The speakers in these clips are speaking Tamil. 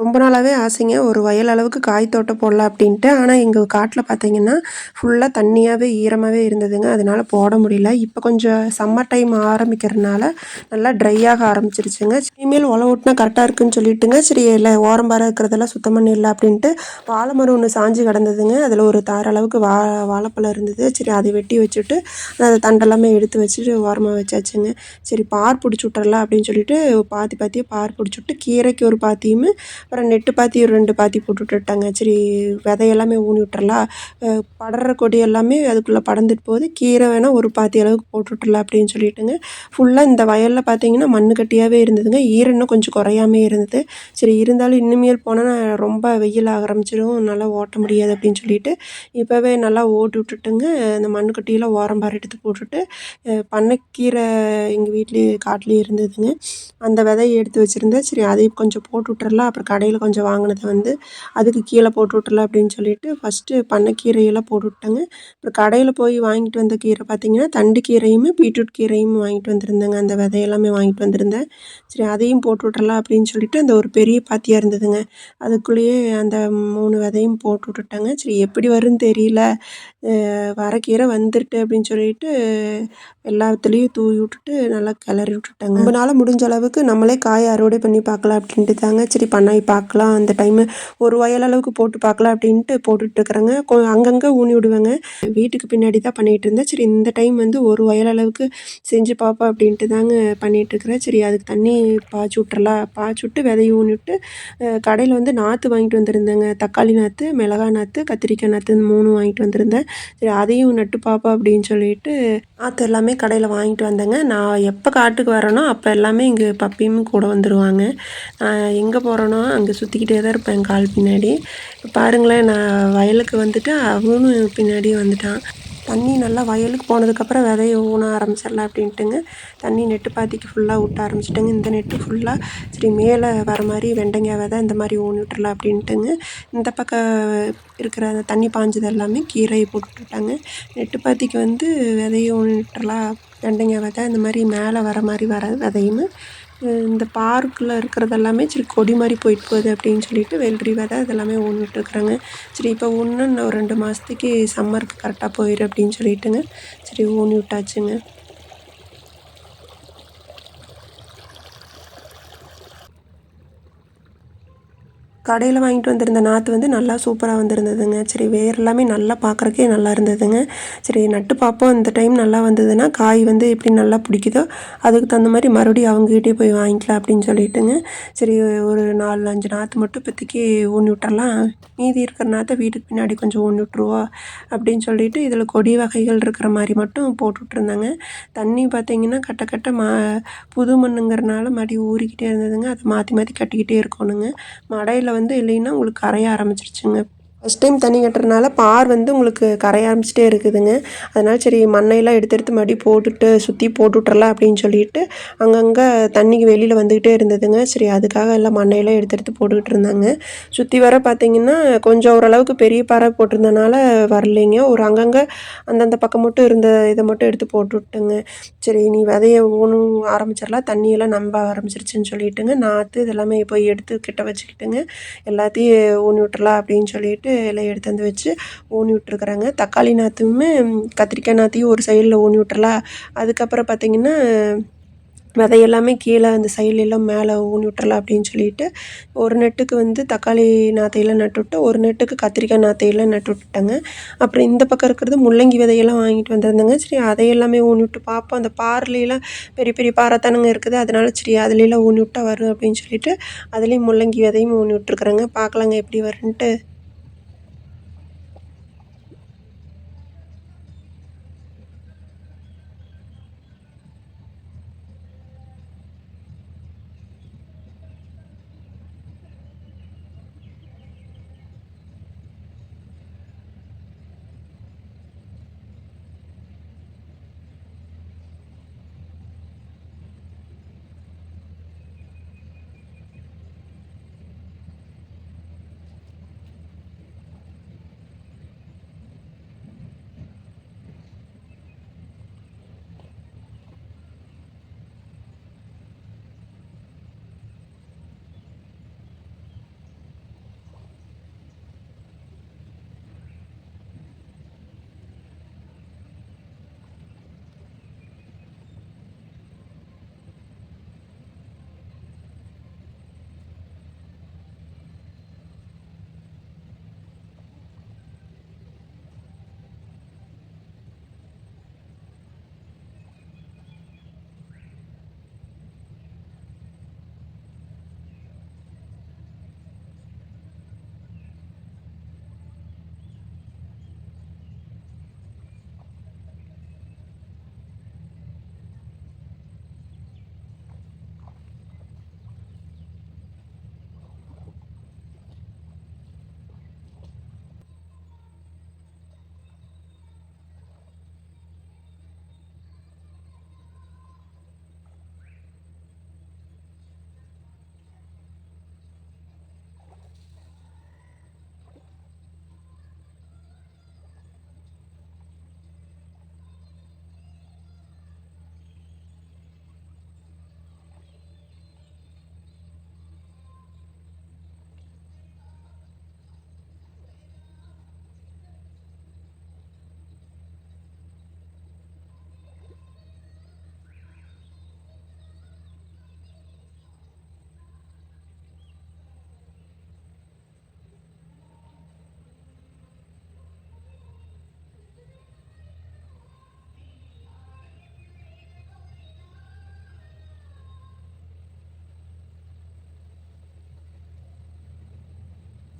ரொம்ப நாளாகவே ஆசைங்க. ஒரு வயல் அளவுக்கு காய் தோட்டம் போடலாம் அப்படின்ட்டு. ஆனால் எங்கள் காட்டில் பார்த்தீங்கன்னா ஃபுல்லாக தண்ணியாகவே ஈரமாகவே இருந்ததுங்க. அதனால் போட முடியல. இப்போ கொஞ்சம் சம்மர் டைம் ஆரம்பிக்கிறதுனால நல்லா ட்ரையாக ஆரம்பிச்சிருச்சுங்க. இனிமேல் உழவு ஓட்டினா கரெக்டாக இருக்குன்னு சொல்லிட்டுங்க. சரி இல்லை ஓரம் இருக்கிறதெல்லாம் சுத்தம் பண்ணிடலாம் அப்படின்ட்டு வாழை மரம் ஒன்று சாஞ்சு கிடந்ததுங்க. அதில் ஒரு தார அளவுக்கு வா வாழைப்பழம் இருந்தது. சரி அதை வெட்டி வச்சுட்டு அந்த தண்டெல்லாமே எடுத்து வச்சுட்டு ஓரமாக வச்சாச்சுங்க. சரி பார் பிடிச்சி விட்டுறலாம் அப்படின்னு சொல்லிட்டு பாத்தி பாத்தியாக பார் பிடிச்சி விட்டு கீரைக்கு ஒரு பாத்தியுமே அப்புறம் நெட்டு பாத்தி ஒரு ரெண்டு பாத்தி போட்டு விட்டுட்டாங்க சரி விதை எல்லாமே ஊனி விட்டுறலாம் படர்ற கொடி எல்லாமே அதுக்குள்ளே படர்ந்துட்டு போகுது. கீரை வேணால் ஒரு பாத்தி அளவுக்கு போட்டு விட்டுறலாம் அப்படின்னு சொல்லிட்டுங்க. ஃபுல்லாக இந்த வயலில் பார்த்தீங்கன்னா மண் கட்டியாகவே இருந்ததுங்க. ஈரம் இன்னும் கொஞ்சம் குறையாமே இருந்தது. சரி இருந்தாலும் இன்னுமேல் போனால் ரொம்ப வெயில் ஆரம்பிச்சிடும். நல்லா ஓட்ட முடியாது அப்படின்னு சொல்லிட்டு இப்போவே நல்லா ஓட்டி விட்டுட்டுங்க. இந்த மண் கட்டியெல்லாம் ஓரம் பாரு எடுத்து போட்டுட்டு பண்ணைக்கீரை எங்கள் வீட்லேயே காட்டிலேயே இருந்ததுங்க. அந்த விதையை எடுத்து வச்சுருந்தேன். சரி அதையும் கொஞ்சம் போட்டு விட்டுறலாம் அப்புறம் கடையில் கொஞ்சம் வாங்கினதை வந்து அதுக்கு கீழே போட்டு விட்டுறலாம் அப்படின்னு சொல்லிட்டு ஃபஸ்ட்டு பண்ணைக்கீரையெல்லாம் போட்டு விட்டேங்க அப்புறம் கடையில் போய் வாங்கிட்டு வந்த கீரை பார்த்திங்கன்னா தண்டு கீரையும் பீட்ரூட் கீரையும் வாங்கிட்டு வந்திருந்தேங்க. அந்த விதையெல்லாமே வாங்கிட்டு வந்திருந்தேன். சரி அதையும் போட்டு விட்றலாம் அப்படின்னு சொல்லிட்டு அந்த ஒரு பெரிய பாத்தியாக இருந்ததுங்க. அதுக்குள்ளேயே அந்த மூணு விதையும் போட்டு விட்டுட்டேங்க சரி எப்படி வரும்னு தெரியல. வர கீரை வந்துட்டு அப்படின்னு சொல்லிட்டு எல்லாத்துலேயும் தூவி விட்டுட்டு நல்லா கிளறி விட்டுட்டேங்க. நம்மளால் முடிஞ்ச அளவுக்கு நம்மளே காய் அறுவடை பண்ணி பார்க்கலாம் அப்படின்ட்டு தாங்க சரி பண்ணாய் பார்க்கலாம். அந்த டைமு ஒரு வயல் அளவுக்கு போட்டு பார்க்கலாம் அப்படின்ட்டு போட்டுட்ருக்குறேங்க கொ அங்கங்கே ஊனி விடுவேங்க. வீட்டுக்கு பின்னாடி தான் பண்ணிகிட்டு இருந்தேன். சரி இந்த டைம் வந்து ஒரு வயல் அளவுக்கு செஞ்சு பார்ப்போம் அப்படின்ட்டு தாங்க பண்ணிகிட்ருக்குறேன் சரி அதுக்கு தண்ணி பாய்ச்சி விட்றலாம் பாய்ச்சி விட்டு விதைய ஊனி விட்டு கடையில் வந்து நாற்று வாங்கிட்டு வந்திருந்தேங்க. தக்காளி நாற்று மிளகா நாற்று கத்திரிக்காய் நாற்று மூணு வாங்கிட்டு வந்திருந்தேன். சரி அதையும் நட்டு பார்ப்போம் அப்படின்னு சொல்லிட்டு நாற்று எல்லாமே கடையில் வாங்கிட்டு வந்தேங்க. நான் எப்போ காட்டுக்கு வரேனோ அப்போ எல்லாமே இங்கே பப்பியும் கூட வந்துடுவாங்க எங்கே போகிறேனோ அங்கே சுற்றிக்கிட்டே தான் இருப்பேன் கால் பின்னாடி. இப்போ பாருங்களேன் நான் வயலுக்கு வந்துட்டு அவனும் பின்னாடியே வந்துட்டான். தண்ணி நல்லா வயலுக்கு போனதுக்கப்புறம் விதைய ஊன ஆரம்பிச்சிடலாம் அப்படின்ட்டுங்க. தண்ணி நெட்டு பாத்திக்கு ஃபுல்லாக விட்ட ஆரம்பிச்சிட்டேங்க. இந்த நெட்டு ஃபுல்லாக சரி மேலே வர மாதிரி வெண்டைக்காய் விதை இந்த மாதிரி ஊனி விட்டுறலாம் அப்படின்ட்டுங்க. இந்த பக்கம் இருக்கிற அந்த தண்ணி பாஞ்சது எல்லாமே கீரையை போட்டுவிட்டாங்க நெட்டு பாத்திக்கு வந்து விதைய ஊனி விட்டுலாம் வெண்டைக்காய் விதை இந்த மாதிரி மேலே வர மாதிரி வர விதையும் இந்த பார்க்கில் இருக்கிறது எல்லாமே சரி கொடி மாதிரி போயிட்டு போகுது அப்படின்னு சொல்லிட்டு வெள்ளரி விதை இதெல்லாமே ஊனிட்டுருக்குறேங்க சரி இப்போ ஊன்னு இன்னும் ஒரு ரெண்டு மாதத்துக்கு சம்மருக்கு கரெக்டாக போயிடும் அப்படின்னு சொல்லிட்டுங்க. சரி ஊனி விட்டாச்சுங்க கடையில் வாங்கிட்டு வந்திருந்த நாற்று வந்து நல்லா சூப்பராக வந்திருந்ததுங்க. சரி வேர் எல்லாமே நல்லா பார்க்குறக்கே நல்லா இருந்ததுங்க. சரி நட்டு பார்ப்போம் இந்த டைம் நல்லா வந்ததுன்னா காய் வந்து எப்படி நல்லா பிடிக்குதோ அதுக்கு தகுந்த மாதிரி மறுபடியும் அவங்ககிட்டயே போய் வாங்கிக்கலாம் அப்படின்னு சொல்லிட்டுங்க. சரி ஒரு நாலு அஞ்சு நாற்று மட்டும் இப்போதைக்கு ஊனி விட்டுறலாம். மீதி இருக்கிற நாற்றை வீட்டுக்கு பின்னாடி கொஞ்சம் ஊனி விட்ருவோம் அப்படின்னு சொல்லிட்டு இதில் கொடி வகைகள் இருக்கிற மாதிரி மட்டும் போட்டுட்ருந்தாங்க தண்ணி பார்த்திங்கன்னா கட்ட கட்ட மா புது மண்ணுங்கிறனால மடி ஊறிக்கிட்டே இருந்ததுங்க. அதை மாற்றி மாற்றி கட்டிக்கிட்டே இருக்கணுங்க. மடையில் வந்து இல்லைன்னா உங்களுக்கு கரைய ஆரம்பிச்சிருச்சுங்க. ஃபஸ்ட் டைம் தண்ணி கட்டுறதுனால பார் வந்து உங்களுக்கு கரைய ஆரம்பிச்சிட்டே இருக்குதுங்க. அதனால் சரி மண்ணையெல்லாம் எடுத்து எடுத்து மறுபடியும் போட்டுட்டு சுற்றி போட்டு விட்றலாம் அப்படின்னு சொல்லிட்டு அங்கங்கே தண்ணிக்கு வெளியில் வந்துக்கிட்டே இருந்ததுங்க. சரி அதுக்காக எல்லாம் மண்ணையெல்லாம் எடுத்து எடுத்து போட்டுக்கிட்டு இருந்தாங்க. சுற்றி வர பார்த்திங்கன்னா கொஞ்சம் ஓரளவுக்கு பெரிய பாறை போட்டிருந்தனால வரலைங்க. ஒரு அங்கங்கே அந்தந்த பக்கம் மட்டும் இருந்த இதை மட்டும் எடுத்து போட்டு விட்டுங்க. சரி நீ விதைய ஊனும் ஆரம்பிச்சிடலாம். தண்ணியெல்லாம் நம்ப ஆரம்பிச்சிருச்சுன்னு சொல்லிட்டுங்க. நாற்று இதெல்லாமே போய் எடுத்து கிட்ட வச்சுக்கிட்டுங்க. எல்லாத்தையும் ஊனி விட்டுறலாம் அப்படின்னு சொல்லிட்டு போட்டு இலையை எடுத்து வந்து வச்சு ஊனி விட்ருக்குறாங்க தக்காளி நாற்றுமே கத்திரிக்காய் நாற்றையும் ஒரு சைடில் ஊனி விட்டுறலாம். அதுக்கப்புறம் பார்த்திங்கன்னா விதை எல்லாமே கீழே அந்த சைட்லெல்லாம் மேலே ஊனி விட்றலாம் அப்படின்னு சொல்லிட்டு ஒரு நெட்டுக்கு வந்து தக்காளி நாற்றையெல்லாம் நட்டு ஒரு நெட்டுக்கு கத்திரிக்காய் நாற்றையெல்லாம் நட்டு விட்டுட்டாங்க. அப்புறம் இந்த பக்கம் இருக்கிறது முள்ளங்கி விதையெல்லாம் வாங்கிட்டு வந்திருந்தாங்க. சரி அதையெல்லாமே ஊனி விட்டு பார்ப்போம். அந்த பாறையிலாம் பெரிய பெரிய பாறைத்தானுங்க இருக்குது. அதனால சரி அதுலெலாம் ஊனி விட்டா வரும் அப்படின்னு சொல்லிட்டு அதுலேயும் முள்ளங்கி விதையும் ஊனி விட்ருக்குறாங்க பார்க்கலாங்க எப்படி வருன்ட்டு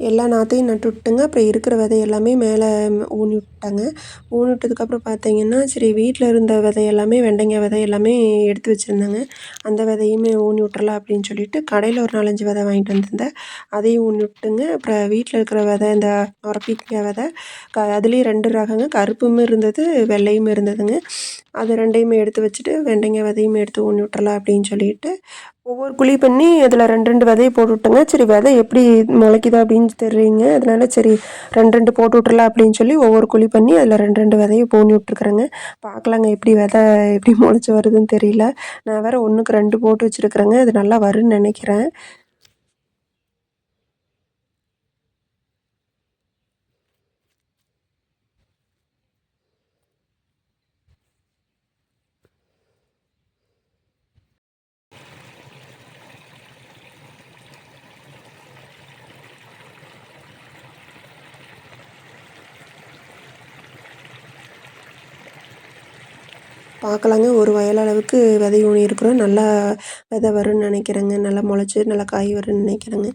எல்லா நாற்றையும் நட்டு விட்டுங்க அப்புறம் இருக்கிற விதை எல்லாமே மேலே ஊனி விட்டாங்க ஊனி விட்டதுக்கப்புறம் பார்த்தீங்கன்னா சரி வீட்டில் இருந்த விதை எல்லாமே வெண்டைங்காய் விதை எல்லாமே எடுத்து வச்சுருந்தேங்க. அந்த விதையுமே ஊனி விட்றலாம் அப்படின்னு சொல்லிட்டு கடையில் ஒரு நாலஞ்சு விதை வாங்கிட்டு வந்திருந்தேன். அதையும் ஊனி விட்டுங்க. அப்புறம் வீட்டில் இருக்கிற விதை இந்த உரப்பிக்காய் விதை க அதுலேயும் ரெண்டு ரகங்க. கருப்பும் இருந்தது வெள்ளையும் இருந்ததுங்க. அது ரெண்டையுமே எடுத்து வச்சுட்டு வெண்டைங்காய் விதையும் எடுத்து ஊனி விட்றலாம் அப்படின்னு சொல்லிட்டு ஒவ்வொரு குழி பண்ணி அதில் ரெண்டு ரெண்டு விதையை போட்டுவிட்டுங்க சரி விதை எப்படி முளைக்குதா அப்படின்னு தெரியுங்க அதனால சரி ரெண்டு ரெண்டு போட்டு விட்றலாம் அப்படின்னு சொல்லி ஒவ்வொரு குழி பண்ணி அதில் ரெண்டு ரெண்டு விதையை போனி விட்ருக்குறேங்க பார்க்கலாங்க எப்படி விதை எப்படி முளைச்சி வருதுன்னு தெரியல. நான் வேறு ஒன்றுக்கு ரெண்டு போட்டு வச்சுருக்குறேங்க. அது நல்லா வரும்னு நினைக்கிறேன். பார்க்கலாங்க. ஒரு வயல் அளவுக்கு விதை ஊனி இருக்கிறோம் நல்லா விதை வரும்னு நினைக்கிறேங்க. நல்லா முளச்சி நல்லா காய் வரும்னு நினைக்கிறேங்க.